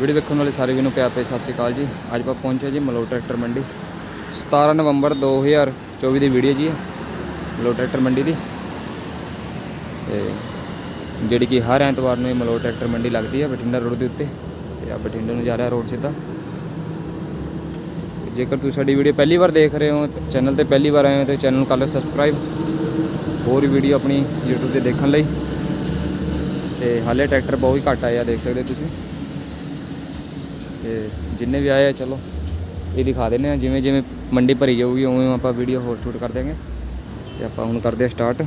Video ਵੇਖਣ ਵਾਲੇ ਸਾਰੇ ਵੀਰਾਂ ਨੂੰ ਪਿਆਰ ਭਰੀ ਸਤਿ ਸ਼੍ਰੀ ਅਕਾਲ ਜੀ। ਅੱਜ ਆਪਾਂ ਪਹੁੰਚੇ ਜੀ ਮਲੋ ਟਰੈਕਟਰ ਮੰਡੀ। 17 ਨਵੰਬਰ 2024 ਦੀ ਵੀਡੀਓ ਜੀ ਮਲੋ ਟਰੈਕਟਰ ਮੰਡੀ ਦੀ। ਤੇ ਜਿਹੜੀ ਕਿ ਹਰ ਐਤਵਾਰ ਨੂੰ ਇਹ ਮਲੋ ਟਰੈਕਟਰ ਮੰਡੀ ਲੱਗਦੀ ਹੈ ਬਠਿੰਡਾ ਰੋਡ ਦੇ ਉੱਤੇ। ਤੇ ਆ ਬਠਿੰਡੇ ਨੂੰ ਜਾ ਰਿਹਾ ਰੋਡ ਸਿੱਧਾ। ਜੇਕਰ ਤੁਸੀਂ ਸਾਡੀ ਵੀਡੀਓ ਪਹਿਲੀ ਵਾਰ ਦੇਖ ਰਹੇ ਹੋ, ਚੈਨਲ ਤੇ ਪਹਿਲੀ ਵਾਰ ਆਏ ਹੋ, ਤੇ ਚੈਨਲ ਨੂੰ ਕਰ ਲਓ ਸਬਸਕ੍ਰਾਈਬ। ਹੋਰ ਵੀਡੀਓ ਆਪਣੀ YouTube ਤੇ ਦੇਖਣ ਲਈ। ਤੇ ਹਾਲੇ ਟਰੈਕਟਰ ਬਹੁਤ ਹੀ ਘੱਟ ਆਇਆ ਦੇਖ ਸਕਦੇ ਹੋ ਤੁਸੀਂ। ਤੇ ਜਿੰਨੇ ਵੀ ਆਏ ਆ, ਚਲੋ, ਇਹ ਦਿਖਾ ਦਿੰਦੇ ਆ। ਜਿਵੇਂ ਜਿਵੇਂ ਮੰਡੀ ਭਰੀ ਜਾਊਗੀ, ਉਵੇਂ ਆਪਾਂ ਵੀਡੀਓ ਹੋਰ ਸ਼ੂਟ ਕਰ ਦਿਆਂਗੇ। ਤੇ ਆਪਾਂ ਹੁਣ ਕਰਦੇ ਆ ਸਟਾਰਟ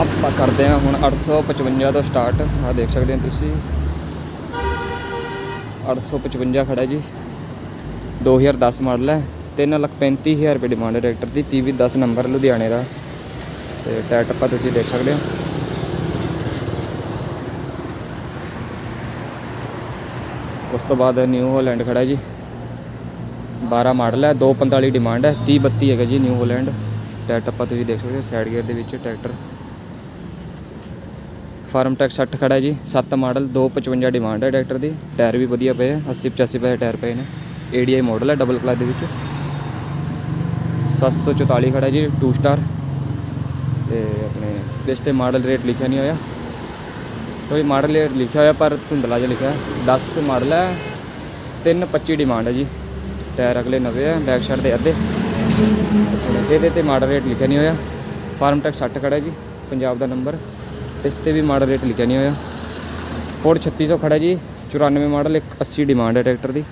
ਆਪਾਂ ਕਰਦੇ ਆ ਹੁਣ 855 ਤੋਂ ਸਟਾਰਟ ਆ ਦੇਖ ਸਕਦੇ ਹੋ ਤੁਸੀਂ। 855 ਖੜਾ ਜੀ। 2010 ਮਾਡਲ ਹੈ। 335000 ਰੁਪਏ ਡਿਮਾਂਡ ਹੈ ਟਰੈਕਟਰ ਦੀ। ਪੀਵੀ 10 ਨੰਬਰ ਲੁਧਿਆਣੇ ਦਾ। ਤੇ ਟਾਇਰ ਟੱਪਾ ਤੁਸੀਂ ਦੇਖ ਸਕਦੇ ਹੋ। ਤੋਂ ਬਾਅਦ ਨਿਊ ਹਾਲੈਂਡ ਖੜਾ ਜੀ। 12 ਮਾਡਲ ਹੈ 245 ਡਿਮਾਂਡ ਹੈ 30 32 ਹੈਗਾ ਜੀ ਨਿਊ ਹਾਲੈਂਡ ਟੈਟ ਆਪਾਂ ਤੁਸੀਂ ਦੇਖ ਸਕਦੇ ਹੋ ਸਾਈਡ ਗੇਅਰ ਦੇ ਵਿੱਚ ਟਰੈਕਟਰ ਫਾਰਮ ਟੈਕ 60 ਖੜਾ ਜੀ 7 ਮਾਡਲ 255 ਡਿਮਾਂਡ ਹੈ ਟਰੈਕਟਰ ਦੀ। ਟਾਇਰ ਵੀ ਵਧੀਆ ਪਏ ਆ 80 85 ਪੈਸੇ ਟਾਇਰ ਪਏ ਨੇ। ADI ਮਾਡਲ ਹੈ ਡਬਲ ਕਲਚ ਦੇ ਵਿੱਚ। 744 ਖੜਾ ਜੀ 2 ਸਟਾਰ ਤੇ ਆਪਣੇ ਇਸ ਤੇ ਮਾਡਲ ਰੇਟ ਲਿਖਿਆ ਨਹੀਂ ਹੋਇਆ। ਕੋਈ ਮਾਡਲ ਰੇਟ ਲਿਖਿਆ ਹੋਇਆ, ਪਰ ਧੁੰਦਲਾ ਜਿਹਾ ਲਿਖਿਆ। ਹੈ। 10 ਮਾਡਲ ਹੈ 325 ਡਿਮਾਂਡ ਹੈ ਜੀ। ਟਾਇਰ ਅਗਲੇ ਨਵੇਂ ਹੈ ਬੈਕ ਸਾਈਡ ਦੇ ਅੱਧੇ। ਇਹਦੇ ਤੇ ਮਾਡਲ ਰੇਟ ਲਿਖਿਆ ਨਹੀਂ ਹੋਇਆ। ਫਾਰਮ ਟੈਕਸ 60 ਖੜਾ ਜੀ, ਪੰਜਾਬ ਦਾ ਨੰਬਰ ਇਸ ਤੇ ਵੀ ਮਾਡਲ ਰੇਟ ਲਿਖਿਆ ਨਹੀਂ ਹੋਇਆ। ਫੋਰਡ 3600 ਖੜਾ ਜੀ 94 ਮਾਡਲ 180 ਡਿਮਾਂਡ ਹੈ ਟਰੈਕਟਰ ਦੀ।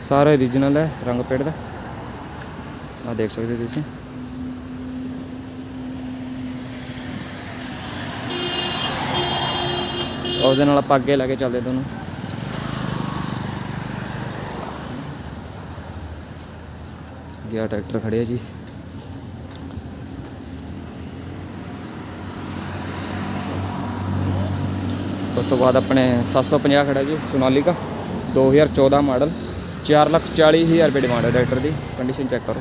ਸਾਰਾ ਓਰੀਜਨਲ ਹੈ, ਰੰਗ ਪੇੜ ਦਾ। ਆ ਦੇਖ ਸਕਦੇ ਹੋ ਤੁਸੀਂ। ਉਹਦੇ ਨਾਲ ਆਪਾਂ ਅੱਗੇ ਲੈ ਕੇ ਚੱਲਦੇ ਤੁਹਾਨੂੰ ਗਿਆ ਟਰੈਕਟਰ ਖੜਿਆ ਜੀ। ਉਸ ਤੋਂ ਬਾਅਦ ਆਪਣੇ 750 ਖੜਾ ਜੀ, ਸੋਨਾਲੀਕਾ। 2014 ਮਾਡਲ 440000 ਰੁਪਏ ਡਿਮਾਂਡ ਹੈ ਟਰੈਕਟਰ ਦੀ। ਕੰਡੀਸ਼ਨ ਚੈੱਕ ਕਰੋ।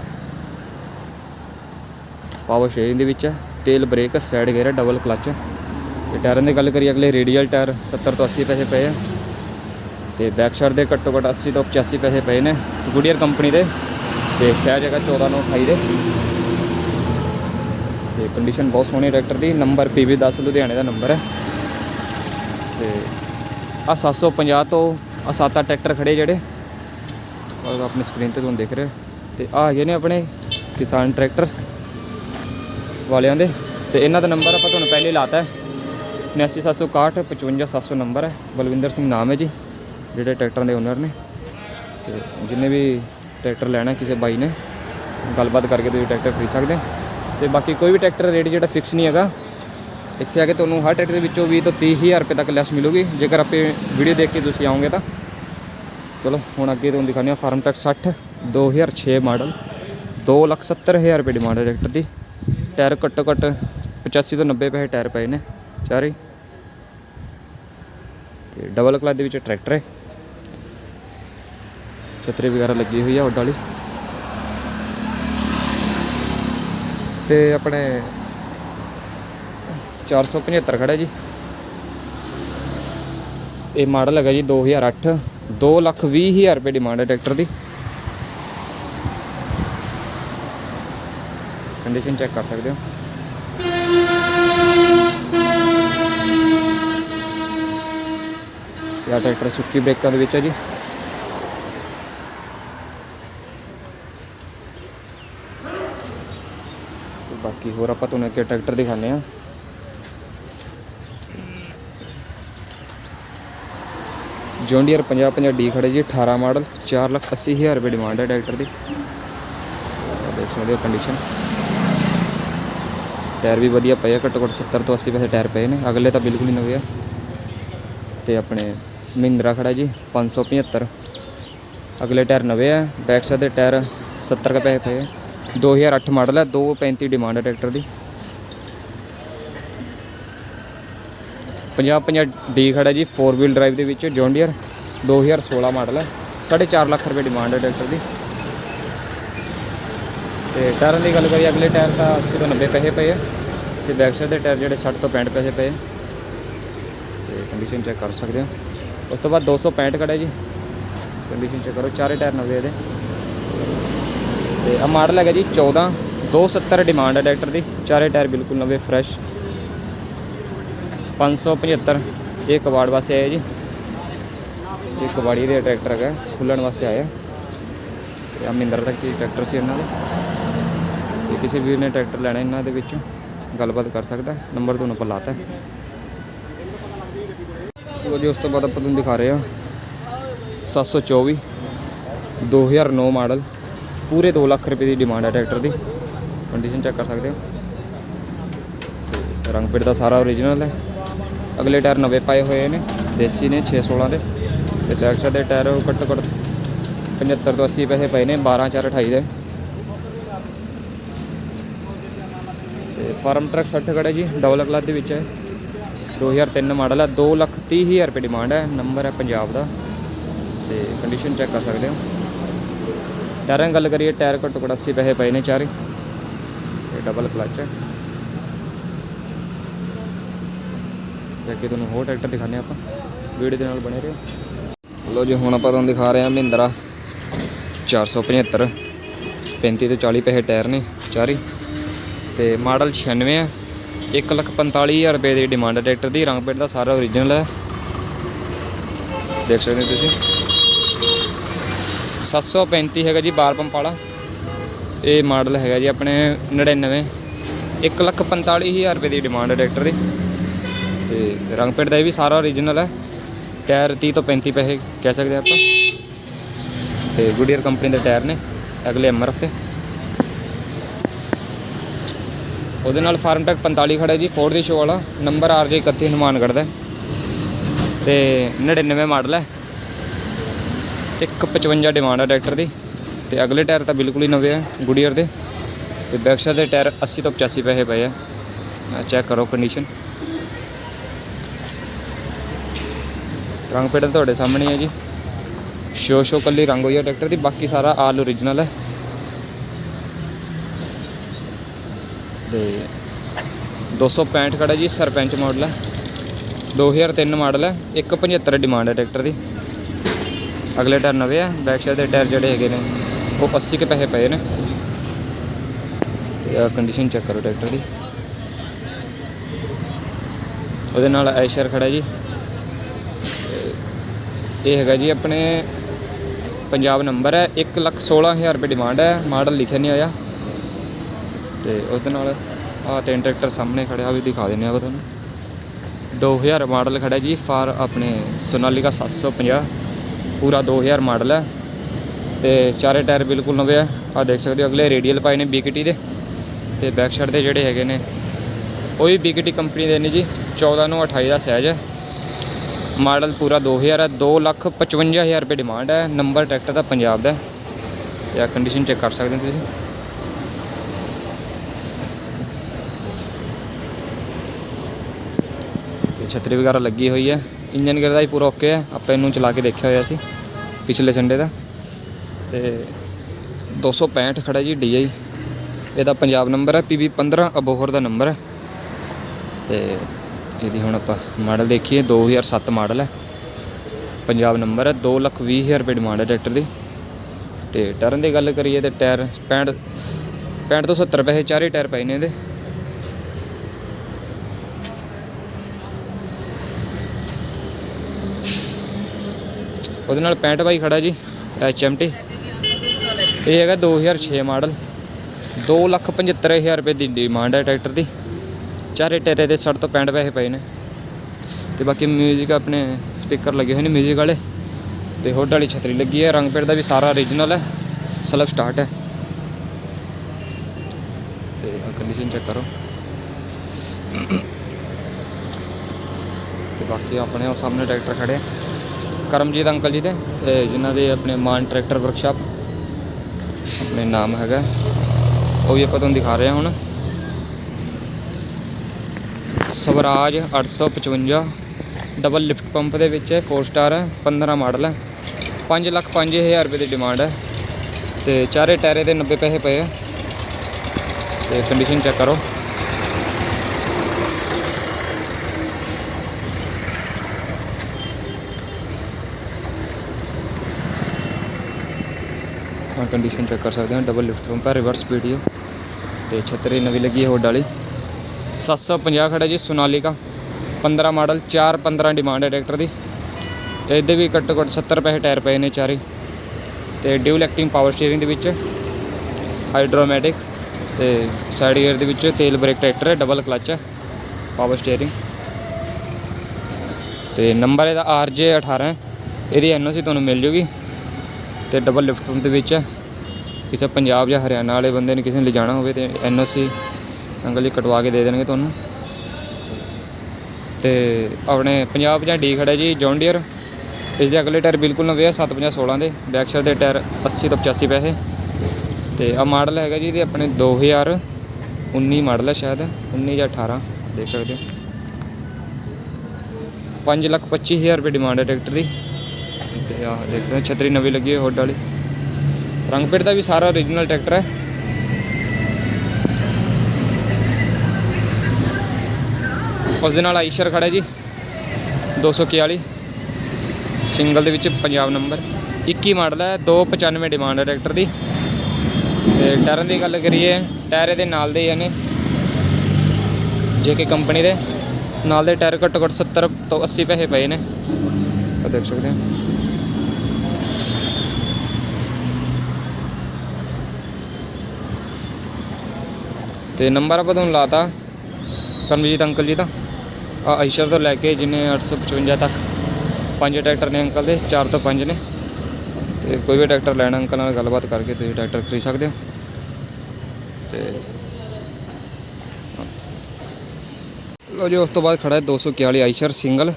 ਪਾਵਰ ਸ਼ੇਅਰਿੰਗ ਦੇ ਵਿੱਚ ਹੈ, ਤੇਲ brake, side gear double clutch ਤੇ ਟਾਇਰਾਂ ਦੀ ਗੱਲ ਕਰੀਏ, ਅਗਲੇ ਰੇਡੀਅਲ ਟਾਇਰ 70 ਤੋਂ 80 ਪੈਸੇ ਪਏ ਆ। ਤੇ ਬੈਕ ਸਾਈਡ ਦੇ ਘੱਟੋ ਘੱਟ 80 ਤੋਂ 85 ਪੈਸੇ ਪਏ ਨੇ ਗੁਡੀਅਰ ਕੰਪਨੀ ਦੇ। ਤੇ ਸਾਈਜ਼ ਹੈਗਾ 14 ਨੂੰ 28 ਦੇ। ਤੇ ਕੰਡੀਸ਼ਨ ਬਹੁਤ ਸੋਹਣੀ ਟਰੈਕਟਰ ਦੀ। ਨੰਬਰ PV 10 ਲੁਧਿਆਣੇ ਦਾ ਨੰਬਰ ਹੈ ਤੇ ਆ 750 ਤੋਂ ਆ ਸੱਤ ਅੱਠ ਟਰੈਕਟਰ ਖੜੇ ਜਿਹੜੇ। ਉਹ ਆਪਣੀ ਸਕਰੀਨ ਤੇ ਤੁਹਾਨੂੰ ਦੇਖ ਰਹੇ। ਹੋ। ਤੇ ਆ ਹੈਗੇ ਨੇ ਆਪਣੇ ਕਿਸਾਨ ਟਰੈਕਟਰਸ ਵਾਲਿਆਂ ਦੇ। ਤੇ ਇਹਨਾਂ ਦਾ ਨੰਬਰ ਆਪਾਂ ਤੁਹਾਨੂੰ ਪਹਿਲੇ ਲਾਤਾ ਹੈ। 99761 55700 ਨੰਬਰ ਹੈ। ਬਲਵਿੰਦਰ ਸਿੰਘ ਨਾਮ ਹੈ ਜੀ, ਜਿਹੜੇ ਟਰੈਕਟਰਾਂ ਦੇ ਓਨਰ ਨੇ। ਤੇ ਜਿੰਨੇ ਵੀ ਟਰੈਕਟਰ ਲੈਣਾ ਕਿਸੇ ਬਾਈ ਨੇ, ਗੱਲਬਾਤ ਕਰਕੇ ਤੁਸੀਂ ਟਰੈਕਟਰ ਖਰੀਦ ਸਕਦੇ ਹੋ। ਤੇ ਬਾਕੀ ਕੋਈ ਵੀ ਟਰੈਕਟਰ ਰੇਟ ਜਿਹੜਾ ਫਿਕਸ ਨਹੀਂ ਹੈਗਾ, ਇੱਥੇ ਆ ਕੇ ਤੁਹਾਨੂੰ ਹਰ ਟਰੈਕਟਰ ਦੇ ਵਿੱਚੋਂ 20 ਤੋਂ 30000 ਰੁਪਏ ਤੱਕ ਲੈਸ ਮਿਲੂਗੀ। ਜੇਕਰ ਆਪੇ ਵੀਡੀਓ ਦੇਖ ਕੇ ਤੁਸੀਂ ਆਓਗੇ ਤਾਂ। ਚਲੋ, ਹੁਣ ਅੱਗੇ ਤੁਹਾਨੂੰ ਦਿਖਾਉਂਦੇ ਹਾਂ ਫਾਰਮ ਟੈਕ 60 2006 ਮਾਡਲ 270000 ਰੁਪਏ ਡਿਮਾਂਡ ਹੈ ਟਰੈਕਟਰ ਦੀ। ਟਾਇਰ ਘੱਟੋ ਘੱਟ 85 ਤੋਂ 90 ਪੈਸੇ ਟਾਇਰ ਪਏ ਨੇ। ਚਾਰੇ ਤੇ ਡਬਲ ਕਲਚ ਦੇ ਵਿੱਚ ਟਰੈਕਟਰ ਹੈ। ਛਤਰੀ ਵਗੈਰਾ ਲੱਗੀ ਹੋਈ ਆ ਉੱਡ ਵਾਲੀ। ਤੇ ਆਪਣੇ 475 ਖੜਾ ਜੀ। ਇਹ ਮਾਡਲ ਹੈਗਾ ਜੀ 2008 2 ਲੱਖ 20 ਹਜ਼ਾਰ ਰੁਪਏ ਡਿਮਾਂਡ ਹੈ ਟਰੈਕਟਰ ਦੀ। ਕੰਡੀਸ਼ਨ ਚੈੱਕ ਕਰ ਸਕਦੇ ਹੋ। ਇਹ ਟਰੈਕਟਰ ਸੁੱਕੀ ਬ੍ਰੇਕਾਂ ਦੇ ਵਿੱਚ ਹੈ ਜੀ। ਬਾਕੀ ਹੋਰ ਆਪਾਂ ਤੁਹਾਨੂੰ ਇੱਕ ਟਰੈਕਟਰ ਦਿਖਾਉਂਦੇ ਆ ਜੌਂਡੀਅਰ 50 50 ਡੀ ਖੜੇ ਜੀ 18 ਮਾਡਲ 4 ਲੱਖ 80 ਹਜ਼ਾਰ ਰੁਪਏ ਡਿਮਾਂਡ ਹੈ ਟਰੈਕਟਰ ਦੀ। ਦੇਖ ਸਕਦੇ ਹੋ ਕੰਡੀਸ਼ਨ ਟਾਇਰ ਵੀ ਵਧੀਆ ਪਏ ਆ, ਘੱਟੋ ਘੱਟ 70 ਤੋਂ 80 ਪੈਸੇ ਟਾਇਰ ਪਏ ਨੇ, ਅਗਲੇ ਤਾਂ ਬਿਲਕੁਲ ਹੀ ਨਵੇਂ ਆ। ਤੇ ਆਪਣੇ ਮਹਿੰਦਰਾ ਖੜਾ ਜੀ 575 ਅਗਲੇ ਟਾਇਰ ਨਵੇਂ ਆ ਬੈਕ ਸਾਈਡ ਦੇ ਟਾਇਰ 70 ਕੁ ਪੈਸੇ ਪਏ ਆ। 2008 ਮਾਡਲ ਹੈ 235 ਡਿਮਾਂਡ ਹੈ ਟਰੈਕਟਰ ਦੀ। 50 50 ਡੀ ਖੜਾ ਜੀ 4 ਵੀਲ ਡਰਾਈਵ ਦੇ ਵਿੱਚ ਜੌਂਡੀਅਰ 2016 ਮਾਡਲ ਹੈ 4.5 ਲੱਖ ਰੁਪਏ ਡਿਮਾਂਡ ਹੈ ਟਰੈਕਟਰ ਦੀ। ਤੇ ਟਾਇਰਾਂ ਦੀ ਗੱਲ ਕਰੀਏ, ਅਗਲੇ ਟਾਇਰ ਤਾਂ 80 ਤੋਂ 90 ਪੈਸੇ ਪਏ ਆ। ਤੇ ਬੈਕ ਸਾਈਡ ਦੇ ਟਾਇਰ ਜਿਹੜੇ 60 ਤੋਂ 65 ਪੈਸੇ ਪਏ ਆ। ਤੇ ਕੰਡੀਸ਼ਨ ਚੈੱਕ ਕਰ ਸਕਦੇ ਹੋ ਉਸ ਤੋਂ ਬਾਅਦ 265 ਖੜਾ ਜੀ। ਕੰਡੀਸ਼ਨ ਚੈੱਕ ਕਰੋ, ਚਾਰੇ ਟਾਇਰ ਨਵੇਂ ਇਹਦੇ। ਤੇ ਆ ਮਾਡਲ ਹੈਗਾ ਜੀ 14 270 ਡਿਮਾਂਡ ਹੈ ਟਰੈਕਟਰ ਦੀ। ਚਾਰੇ ਟਾਇਰ ਬਿਲਕੁਲ ਨਵੇਂ ਫਰੈਸ਼ 575 ਇਹ ਕਬਾੜ ਵਾਸਤੇ ਆਇਆ ਜੀ। ਇਹ ਕਬਾੜੀ ਦੇ ਟਰੈਕਟਰ ਹੈਗਾ, ਖੁੱਲਣ ਵਾਸਤੇ ਆਇਆ ਤੇ ਆ ਮਹਿੰਦਰ ਤੱਕ ਦੀ ਟਰੈਕਟਰ ਸੀ ਇਹਨਾਂ ਦੇ। ਤੇ ਕਿਸੇ ਵੀਰ ਨੇ ਟਰੈਕਟਰ ਲੈਣਾ ਇਹਨਾਂ ਦੇ ਵਿੱਚ, ਗੱਲਬਾਤ ਕਰ ਸਕਦਾ। ਨੰਬਰ ਤੁਹਾਨੂੰ ਆਪਾਂ ਲਾਤਾ। ਲੋ ਜੀ ਉਸ ਤੋਂ ਬਾਅਦ ਆਪਾਂ ਤੁਹਾਨੂੰ ਦਿਖਾ ਰਹੇ ਹਾਂ। 724 2009 ਮਾਡਲ, ਪੂਰੇ 2 ਲੱਖ ਰੁਪਏ ਦੀ ਡਿਮਾਂਡ ਹੈ ਟਰੈਕਟਰ ਦੀ। ਕੰਡੀਸ਼ਨ ਚੈੱਕ ਕਰ ਸਕਦੇ ਹੋ। ਰੰਗ ਪੇਟ ਦਾ ਸਾਰਾ ਓਰੀਜਨਲ ਹੈ। ਅਗਲੇ ਟਾਇਰ ਨਵੇਂ ਪਾਏ ਹੋਏ ਨੇ, ਦੇਸੀ ਨੇ 616 ਦੇ। ਤੇ ਬੈਕ ਦੇ ਟਾਇਰ ਘੱਟੋ ਘੱਟ 75 ਤੋਂ 80 ਪੈਸੇ ਪਏ ਨੇ 12 4 28 ਦੇ। ਤੇ ਫਾਰਮ ਟਰੱਕ 60 ਖੜਾ ਜੀ ਡਬਲ ਕਲਾਸ ਦੇ ਵਿੱਚ ਹੈ। 2003 ਮਾਡਲ ਹੈ 2 ਲੱਖ 30 ਹਜ਼ਾਰ ਰੁਪਏ ਡਿਮਾਂਡ ਹੈ ਨੰਬਰ ਹੈ ਪੰਜਾਬ ਦਾ। ਤੇ ਕੰਡੀਸ਼ਨ ਚੈੱਕ ਕਰ ਸਕਦੇ ਹੋ। ਟਾਇਰਾਂ ਗੱਲ ਕਰੀਏ, ਟਾਇਰ ਘੱਟੋ ਘੱਟ 80 ਪੈਸੇ ਪਏ ਨੇ ਚਾਰੇ। ਇਹ ਡਬਲ ਕਲਚ ਹੈ ਤੇ ਅੱਗੇ ਤੁਹਾਨੂੰ ਹੋਰ ਟਰੈਕਟਰ ਦਿਖਾਣੇ ਆਪਾਂ। ਵੀਡੀਓ ਦੇ ਨਾਲ ਬਣੇ ਰਹੋ। ਲੋ ਜੀ, ਹੁਣ ਆਪਾਂ ਤੁਹਾਨੂੰ ਦਿਖਾ ਰਹੇ ਹਾਂ ਮਹਿੰਦਰਾ 475 35 ਤੋਂ 40 ਪੈਸੇ ਟਾਇਰ ਨੇ ਚਾਰੇ। ਤੇ ਮਾਡਲ 96 ਹੈ 145000 ਰੁਪਏ ਦੀ ਡਿਮਾਂਡ ਹੈ। ਟਰੈਕਟਰ ਦੀ ਰੰਗ ਪੇਟ ਦਾ ਸਾਰਾ ਓਰੀਜਨਲ ਹੈ। ਦੇਖ ਸਕਦੇ ਹੋ ਤੁਸੀਂ। 735 ਹੈਗਾ ਜੀ ਬਾਰ ਪੰਪ ਵਾਲਾ ਇਹ ਮਾਡਲ ਹੈਗਾ ਜੀ ਆਪਣੇ 99 145000 ਰੁਪਏ ਦੀ ਡਿਮਾਂਡ ਹੈ ਟਰੈਕਟਰ ਦੀ। ਤੇ ਰੰਗ ਪੇਟ ਦਾ ਇਹ ਵੀ ਸਾਰਾ ਓਰੀਜਨਲ ਹੈ। ਟਾਇਰ 30 ਤੋਂ 35 ਪੈਸੇ ਕਹਿ ਸਕਦੇ ਆਪਾਂ। ਤੇ ਗੁਡੀਅਰ ਕੰਪਨੀ ਦੇ ਟਾਇਰ ਨੇ। ਅਗਲੇ ਐਮਆਰਐਫ ਤੇ ਉਹਦੇ ਨਾਲ ਫਾਰਮ ਟੈਕ 45 ਖੜਾ ਜੀ ਫੋਰਡ ਦੀ ਸ਼ੋ ਵਾਲਾ ਨੰਬਰ ਆਰਜੇ 31 ਹਨੂਮਾਨਗੜ੍ਹ ਦਾ। ਹੈ। ਤੇ 99 ਮਾਡਲ ਹੈ। 155 ਡਿਮਾਂਡ ਹੈ ਟਰੈਕਟਰ ਦੀ। ਤੇ ਅਗਲੇ ਟਾਇਰ ਤਾਂ ਬਿਲਕੁਲ ਹੀ ਨਵੇਂ ਹੈ ਗੁਡੀਅਰ ਦੇ। ਤੇ ਬੈਕ ਸਾਈਡ ਦੇ ਟਾਇਰ 80 ਤੋਂ 85 ਪੈਸੇ ਪਏ ਆ। ਚੈੱਕ ਕਰੋ ਕੰਡੀਸ਼ਨ ਰੰਗ ਪੇੜ ਤੁਹਾਡੇ ਸਾਹਮਣੇ ਹੈ ਜੀ। ਸ਼ੋ ਸ਼ੋ ਕੱਲੀ ਰੰਗ ਹੋਈ ਹੈ ਟਰੈਕਟਰ ਦੀ, ਬਾਕੀ ਸਾਰਾ ਆਲ ਓਰੀਜਨਲ ਹੈ। ਤੇ 265 ਖੜਾ ਜੀ, ਸਰਪੰਚ ਮਾਡਲ ਹੈ 2003 ਮਾਡਲ ਹੈ 175 ਡਿਮਾਂਡ ਹੈ ਟਰੈਕਟਰ ਦੀ। ਅਗਲੇ ਟਾਇਰ ਨਵੇਂ ਆ ਬੈਕ ਸਾਈਡ ਦੇ ਟਾਇਰ ਜਿਹੜੇ ਹੈਗੇ ਨੇ, ਉਹ 80 ਕੇ ਪੈਸੇ ਪਏ ਨੇ। ਤੇ ਆ ਕੰਡੀਸ਼ਨ ਚੈੱਕ ਕਰੋ ਟਰੈਕਟਰ ਦੀ। ਉਹਦੇ ਨਾਲ ਐਸ਼ਰ ਖੜਾ ਜੀ। ਤੇ ਇਹ ਹੈਗਾ ਜੀ ਆਪਣੇ ਪੰਜਾਬ ਨੰਬਰ ਹੈ 116000 ਰੁਪਏ ਡਿਮਾਂਡ ਹੈ ਮਾਡਲ ਲਿਖਿਆ ਨਹੀਂ ਹੋਇਆ ਤੇ ਉਹਦੇ ਨਾਲ ਆ ਤਿੰਨ ਟਰੈਕਟਰ ਸਾਹਮਣੇ ਖੜਿਆ ਵੀ ਦਿਖਾ ਦਿੰਦੇ ਆ ਤੁਹਾਨੂੰ। 2000 ਮਾਡਲ ਖੜਾ ਜੀ, ਫਾਰ ਆਪਣੇ ਸੋਨਾਲੀਕਾ 750 ਪੂਰਾ 2000 ਮਾਡਲ ਹੈ। ਤੇ ਚਾਰੇ ਟਾਇਰ ਬਿਲਕੁਲ ਨਵੇਂ ਆ। ਆ ਦੇਖ ਸਕਦੇ ਹੋ, ਅਗਲੇ ਰੇਡੀਅਲ ਪਾਏ ਨੇ ਬੀਕਟੀ ਦੇ। ਤੇ ਬੈਕ ਸਾਈਡ ਦੇ ਜਿਹੜੇ ਹੈਗੇ ਨੇ, ਉਹ ਵੀ ਬੀਕਟੀ ਕੰਪਨੀ ਦੇ ਨੇ ਜੀ। 14 ਨੂੰ 28 ਦਾ ਸਾਈਜ਼ ਹੈ। ਮਾਡਲ ਪੂਰਾ 2000 ਹੈ। 255000 ਰੁਪਏ ਡਿਮਾਂਡ ਹੈ। ਨੰਬਰ ਟਰੈਕਟਰ ਦਾ ਪੰਜਾਬ ਦਾ ਹੈ। ਇਹ ਕੰਡੀਸ਼ਨ ਚੈੱਕ ਕਰ ਸਕਦੇ ਹੋ ਤੁਸੀਂ। ਛਤਰੀ ਵਗੈਰਾ ਲੱਗੀ ਹੋਈ ਹੈ। ਇੰਜਨ ਗੇਅਰ ਦਾ ਹੀ ਪੂਰਾ ਓਕੇ ਹੈ। ਆਪਾਂ ਇਹਨੂੰ ਚਲਾ ਕੇ ਦੇਖਿਆ ਹੋਇਆ ਸੀ ਪਿਛਲੇ ਸੰਡੇ ਦਾ। ਤੇ 265 ਖੜਾ ਜੀ DI ਇਹਦਾ ਪੰਜਾਬ ਨੰਬਰ ਹੈ PB 15 ਅਬੋਹਰ ਦਾ ਨੰਬਰ ਹੈ। ਤੇ ਇਹਦੀ ਹੁਣ ਆਪਾਂ ਮਾਡਲ ਦੇਖੀਏ 2007 ਮਾਡਲ ਹੈ। ਪੰਜਾਬ ਨੰਬਰ ਹੈ 220000 ਰੁਪਏ ਡਿਮਾਂਡ ਹੈ ਟਰੈਕਟਰ ਦੀ। ਤੇ ਟਰਨ ਦੀ ਗੱਲ ਕਰੀਏ ਤੇ ਟਾਇਰ 65 65 ਤੋਂ 70 ਪੈਸੇ ਚਾਰੇ ਟਾਇਰ ਪਏ ਨੇ ਇਹਦੇ। ਉਹਦੇ ਨਾਲ 65 ਬਾਈ ਖੜਾ ਜੀ HMT ਇਹ ਹੈਗਾ 2006 ਮਾਡਲ। 275000 ਰੁਪਏ ਦੀ ਡਿਮਾਂਡ ਹੈ ਟਰੈਕਟਰ ਦੀ। ਚਾਰੇ ਟੇਰੇ ਦੇ 60 ਤੋਂ 65 ਪੈਸੇ ਪਏ ਨੇ। ਤੇ ਬਾਕੀ ਮਿਊਜ਼ਿਕ ਆਪਣੇ ਸਪੀਕਰ ਲੱਗੇ ਹੋਏ ਨੇ ਮਿਊਜ਼ਿਕ ਵਾਲੇ। ਤੇ ਹੁੱਡ ਵਾਲੀ ਛਤਰੀ ਲੱਗੀ ਹੈ। ਰੰਗ ਪੇੜ ਦਾ ਵੀ ਸਾਰਾ ਓਰੀਜਨਲ ਹੈ। ਸਲਬ ਸਟਾਰਟ ਹੈ। ਤੇ ਕੰਡੀਸ਼ਨ ਚੈੱਕ ਕਰੋ। ਤੇ ਬਾਕੀ ਆਪਣੇ ਉਹ ਸਾਹਮਣੇ ਟਰੈਕਟਰ ਖੜੇ ਆ। ਕਰਮਜੀਤ ਅੰਕਲ ਜੀ ਦੇ ਤੇ ਜਿਨ੍ਹਾਂ ਦੇ ਆਪਣੇ ਮਾਨ ਟਰੈਕਟਰ ਵਰਕਸ਼ਾਪ ਆਪਣੇ ਨਾਮ ਹੈਗਾ। ਉਹ ਵੀ ਆਪਾਂ ਤੁਹਾਨੂੰ ਦਿਖਾ ਰਹੇ ਹਾਂ ਹੁਣ। ਸਵਰਾਜ 855 ਡਬਲ ਲਿਫਟ ਪੰਪ ਦੇ ਵਿੱਚ ਹੈ 4 ਸਟਾਰ ਹੈ 15 ਮਾਡਲ ਹੈ। 5 ਲੱਖ 5000 ਰੁਪਏ ਦੀ ਡਿਮਾਂਡ ਹੈ ਤੇ ਚਾਰੇ ਟਾਇਰੇ ਦੇ 90 ਪੈਸੇ ਪਏ ਹੈ ਤੇ ਕੰਡੀਸ਼ਨ ਚੈੱਕ ਕਰੋ। ਕੰਡੀਸ਼ਨ ਚੈੱਕ ਕਰ ਸਕਦੇ ਹੋ ਡਬਲ ਲਿਫਟ ਪੰਪ ਹੈ ਰਿਵਰਸ ਵੀਡੀਓ ਤੇ ਛਤਰੀ ਨਵੀਂ ਲੱਗੀ ਹੈ ਹੁੱਡ ਵਾਲੀ। 750 ਖੜਾ ਜੀ ਸੋਨਾਲੀਕਾ 15 ਮਾਡਲ 4 15 ਡਿਮਾਂਡ ਹੈ ਟਰੈਕਟਰ ਦੀ। ਇਹਦੇ ਵੀ ਘੱਟੋ ਘੱਟ 70 ਪੈਸੇ ਟਾਇਰ ਪਏ ਨੇ ਚਾਰੇ। ਤੇ ਡਿਊਲ ਐਕਟਿੰਗ ਪਾਵਰ ਸਟੀਅਰਿੰਗ ਦੇ ਵਿੱਚ ਹਾਈਡਰੋਮੈਟਿਕ ਤੇ ਸਾਈਡ ਗੇਅਰ ਦੇ ਵਿੱਚ ਤੇਲ ਬ੍ਰੇਕ ਟਰੈਕਟਰ ਹੈ ਡਬਲ ਕਲਚ ਹੈ ਪਾਵਰ ਸਟੀਅਰਿੰਗ ਤੇ ਨੰਬਰ ਇਹਦਾ RJ18 ਹੈ, ਇਹਦੀ ਐਨਓਸੀ ਤੁਹਾਨੂੰ ਮਿਲ ਜੂਗੀ। ਤੇ ਡਬਲ ਲਿਫਟ ਪੰਪ ਦੇ ਵਿੱਚ ਹੈ। ਕਿਸੇ ਪੰਜਾਬ ਜਾਂ ਹਰਿਆਣਾ ਵਾਲੇ ਬੰਦੇ ਨੇ ਕਿਸੇ ਨੇ ਲਿਜਾਣਾ ਹੋਵੇ ਤੇ ਐਨਓਸੀ ਅੰਕਲ ਜੀ ਕਟਵਾ ਕੇ ਦੇ ਦੇਣਗੇ ਤੁਹਾਨੂੰ। ਤੇ ਆਪਣੇ ਪੰਜਾਬ ਜਾਂ ਡੀ ਖੜਾ ਜੀ ਜੌਨ ਡੀਅਰ ਇਸ ਦੇ ਅਗਲੇ ਟਾਇਰ ਬਿਲਕੁਲ ਨਵੇਂ ਆ 750 16 ਦੇ। ਬੈਕ ਸਾਈਡ ਦੇ ਟਾਇਰ 80 ਤੋਂ 85 ਪੈਸੇ। ਤੇ ਆ ਮਾਡਲ ਹੈਗਾ ਜੀ, ਇਹਦੇ ਆਪਣੇ 2019 ਮਾਡਲ ਹੈ ਸ਼ਾਇਦ 19 ਜਾਂ 18 ਦੇਖ ਸਕਦੇ ਹੋ। 5 ਲੱਖ 25 ਹਜ਼ਾਰ ਰੁਪਏ ਡਿਮਾਂਡ ਹੈ ਟਰੈਕਟਰ ਦੀ। ਤੇ ਆਹ ਦੇਖ ਸਕਦੇ ਹੋ, ਛਤਰੀ ਨਵੀਂ ਲੱਗੀ ਹੈ ਹੁੱਡ ਵਾਲੀ। ਰੰਗਪੇਟ ਦਾ ਵੀ ਸਾਰਾ ਓਰੀਜਨਲ ਟਰੈਕਟਰ ਹੈ। ਉਸ ਦੇ ਨਾਲ ਆਈਸ਼ਰ ਖੜਾ ਜੀ 241 ਸਿੰਗਲ ਦੇ ਵਿੱਚ ਪੰਜਾਬ ਨੰਬਰ। 21 ਮਾਡਲ ਹੈ 295 ਡਿਮਾਂਡ ਹੈ ਟਰੈਕਟਰ ਦੀ। ਤੇ ਟਾਇਰਾਂ ਦੀ ਗੱਲ ਕਰੀਏ, ਟਾਇਰ ਇਹਦੇ ਨਾਲ ਦੇ ਹੀ ਨੇ। ਜੇ ਕਿ ਕੰਪਨੀ ਦੇ। ਨਾਲ ਦੇ ਟਾਇਰ ਘੱਟੋ ਘੱਟ 70 ਤੋਂ 80 ਪੈਸੇ ਪਏ ਨੇ। ਆ ਦੇਖ ਸਕਦੇ ਹੋ। ਤੇ ਨੰਬਰ ਆਪਾਂ ਤੁਹਾਨੂੰ ਲਾਤਾ। ਕਰਮਜੀਤ ਅੰਕਲ ਜੀ ਦਾ। ਆ ਆਇਸ਼ਰ ਤੋਂ ਲੈ ਕੇ ਜਿੰਨੇ 855 ਤੱਕ। ਪੰਜ ਟਰੈਕਟਰ ਨੇ ਅੰਕਲ ਦੇ, ਚਾਰ ਤੋਂ ਪੰਜ ਨੇ। ਤੇ ਕੋਈ ਵੀ ਟਰੈਕਟਰ ਲੈਣਾ ਅੰਕਲ ਨਾਲ ਗੱਲਬਾਤ ਕਰਕੇ ਤੁਸੀਂ ਟਰੈਕਟਰ ਖਰੀਦ ਸਕਦੇ ਹੋ। ਤੇ ਲੋ ਜੀ, ਉਸ ਤੋਂ ਬਾਅਦ ਖੜਾ ਹੈ 241 ਆਇਸ਼ਰ ਸਿੰਗਲ।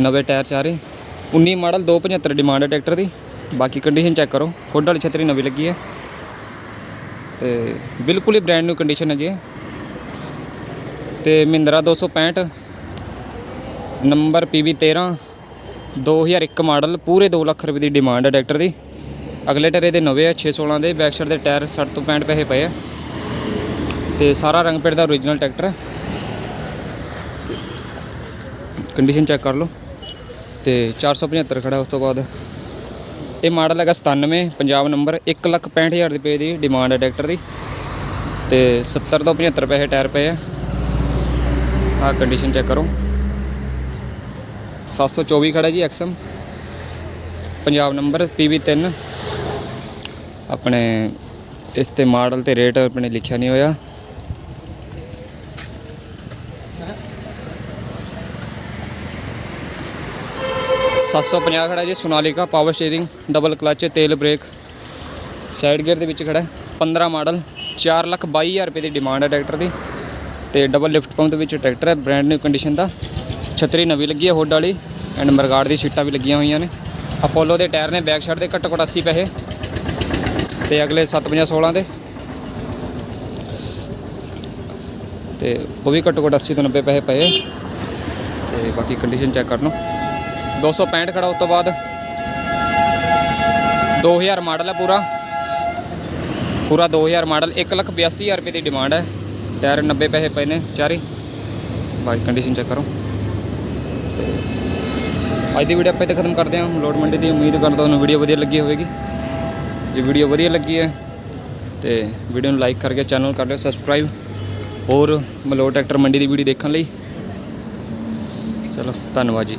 ਨਵੇਂ ਟਾਇਰ ਚਾਰੇ 19 ਮਾਡਲ 275 ਡਿਮਾਂਡ ਹੈ ਟਰੈਕਟਰ ਦੀ। ਬਾਕੀ ਕੰਡੀਸ਼ਨ ਚੈੱਕ ਕਰੋ। ਖੁੱਡ ਵਾਲੀ ਛਤਰੀ ਨਵੀਂ ਲੱਗੀ ਹੈ। ਤੇ ਬਿਲਕੁਲ ਹੀ ਬ੍ਰੈਂਡ ਨਿਊ ਕੰਡੀਸ਼ਨ ਹੈ ਜੀ ਇਹ। ਤੇ ਮਹਿੰਦਰਾ 265 ਨੰਬਰ PB 13 2001 ਮਾਡਲ, ਪੂਰੇ 2 ਲੱਖ ਰੁਪਏ ਦੀ ਡਿਮਾਂਡ ਹੈ ਟਰੈਕਟਰ ਦੀ। ਅਗਲੇ ਟਰੇ ਦੇ ਨਵੇਂ ਆ 616 ਦੇ ਬੈਕ ਸਾਈਡ ਦੇ ਟਾਇਰ 60 ਤੋਂ 65 ਪੈਸੇ ਪਏ ਆ। ਤੇ ਸਾਰਾ ਰੰਗ ਪੇੜ ਦਾ ਓਰੀਜਨਲ ਟਰੈਕਟਰ ਹੈ। ਕੰਡੀਸ਼ਨ ਚੈੱਕ ਕਰ ਲਓ। ਤੇ 475 ਖੜਾ ਉਸ ਤੋਂ ਬਾਅਦ। ਇਹ ਮਾਡਲ ਹੈਗਾ 97 ਪੰਜਾਬ ਨੰਬਰ 165000 ਰੁਪਏ ਦੀ ਡਿਮਾਂਡ ਹੈ ਟਰੈਕਟਰ ਦੀ। ਤੇ 70 ਤੋਂ 75 ਪੈਸੇ ਟਾਇਰ ਪਏ ਆ। ਆਹ ਕੰਡੀਸ਼ਨ ਚੈੱਕ ਕਰੋ। 724 ਖੜਾ ਜੀ ਐਕਸਮ ਪੰਜਾਬ ਨੰਬਰ PB3 ਆਪਣੇ, ਇਸ ਤੇ ਮਾਡਲ ਤੇ ਰੇਟ ਆਪਣੇ ਲਿਖਿਆ ਨਹੀਂ ਹੋਇਆ। ਸੱਤ ਸੌ ਪੰਜਾਹ ਖੜਾ ਜੀ, Sonalika power steering double clutch ਤੇਲ ਬ੍ਰੇਕ ਸਾਈਡ ਗੇਅਰ ਦੇ ਵਿੱਚ ਖੜਾ ਹੈ। 15 ਮਾਡਲ 4 ਲੱਖ 22 ਹਜ਼ਾਰ ਰੁਪਏ ਦੀ ਡਿਮਾਂਡ ਹੈ ਟਰੈਕਟਰ ਦੀ। ਤੇ ਡਬਲ ਲਿਫਟ ਪੰਪ ਦੇ ਵਿੱਚ ਟਰੈਕਟਰ ਹੈ ਬ੍ਰਾਂਡ ਨਿਊ ਕੰਡੀਸ਼ਨ ਦਾ। ਛਤਰੀ ਨਵੀਂ ਲੱਗੀ ਹੈ ਹੁੱਡ ਵਾਲੀ ਐਂਡ ਮਰਗਾੜ ਦੀ ਸੀਟਾਂ ਵੀ ਲੱਗੀਆਂ ਹੋਈਆਂ ਨੇ। ਅਪੋਲੋ ਦੇ ਟਾਇਰ ਨੇ ਬੈਕ ਸਾਈਡ ਦੇ ਘੱਟੋ ਘੱਟ 80 ਪੈਸੇ। ਤੇ ਅਗਲੇ 750 16 ਦੇ। ਤੇ ਉਹ ਵੀ ਘੱਟੋ ਘੱਟ 80 ਤੋਂ 90 ਪੈਸੇ ਪਏ। ਤੇ ਬਾਕੀ ਕੰਡੀਸ਼ਨ ਚੈੱਕ ਕਰ ਲਓ 265 ਖੜਾ ਉਸ ਤੋਂ ਬਾਅਦ। 2000 ਮਾਡਲ ਹੈ ਪੂਰਾ। ਪੂਰਾ 2000 ਮਾਡਲ 182000 ਰੁਪਏ ਦੀ ਡਿਮਾਂਡ ਹੈ ਟਾਇਰ 90 ਪੈਸੇ ਪਏ ਨੇ ਚਾਰੇ। ਬਾਕੀ ਕੰਡੀਸ਼ਨ ਚੈੱਕ ਕਰੋ। ਅੱਜ ਦੀ ਵੀਡੀਓ ਆਪਾਂ ਇੱਥੇ ਖਤਮ ਕਰਦੇ ਹਾਂ। ਲੋਡ ਮੰਡੀ ਦੀ ਉਮੀਦ ਕਰਦਾ ਤੁਹਾਨੂੰ ਵੀਡੀਓ ਵਧੀਆ ਲੱਗੀ ਹੋਵੇਗੀ। ਜੇ ਵੀਡੀਓ ਵਧੀਆ ਲੱਗੀ ਹੈ, ਤੇ ਵੀਡੀਓ ਨੂੰ ਲਾਈਕ ਕਰਕੇ ਚੈਨਲ ਕਰ ਲਿਓ ਸਬਸਕ੍ਰਾਈਬ ਹੋਰ ਮਲੋਟ ਟਰੈਕਟਰ ਮੰਡੀ ਦੀ ਵੀਡੀਓ ਦੇਖਣ ਲਈ। ਚਲੋ, ਧੰਨਵਾਦ ਜੀ।